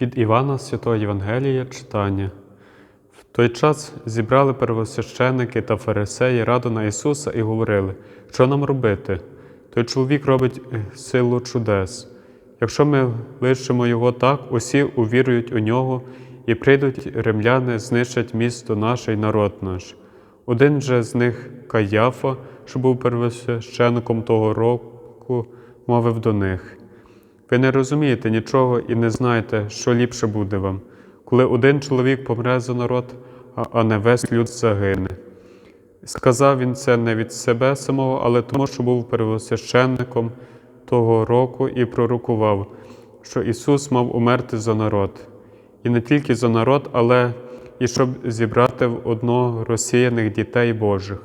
Від Івана Святого Євангелія читання. В той час зібрали первосвященники та фарисеї раду на Ісуса і говорили, що нам робити? Той чоловік робить е, силу чудес. Якщо ми лишимо його так, усі увірують у нього, і прийдуть римляни, знищать місто наше і народ наш. Один же з них Каяфа, що був первосвященником того року, мовив до них. Ви не розумієте нічого і не знаєте, що ліпше буде вам, коли один чоловік помре за народ, а- не весь люд загине. Сказав він це не від себе самого, але тому, що був первосвященником того року і пророкував, що Ісус мав умерти за народ. І не тільки за народ, але і щоб зібрати в одно розсіяних дітей Божих.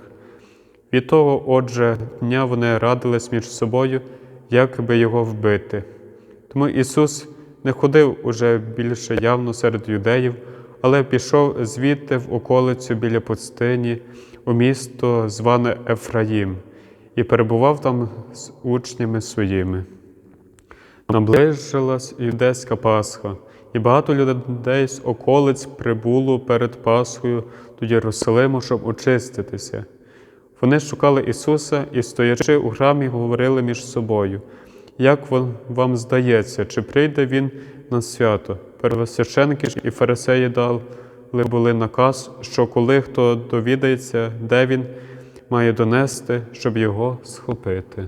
Від того, отже, дня вони радились між собою, як би його вбити. Тому Ісус не ходив уже більше явно серед юдеїв, але пішов звідти в околицю біля пустині, у місто, зване Ефраїм, і перебував там з учнями своїми. Наближилась юдейська Пасха, і багато людей з околиць прибуло перед Пасхою до Єрусалиму, щоб очиститися. Вони шукали Ісуса і, стоячи у храмі, говорили між собою, як вам- здається, чи прийде Він на свято? Первосвященники і фарисеї дали були наказ, що коли хто довідається, де він має донести, щоб його схопити.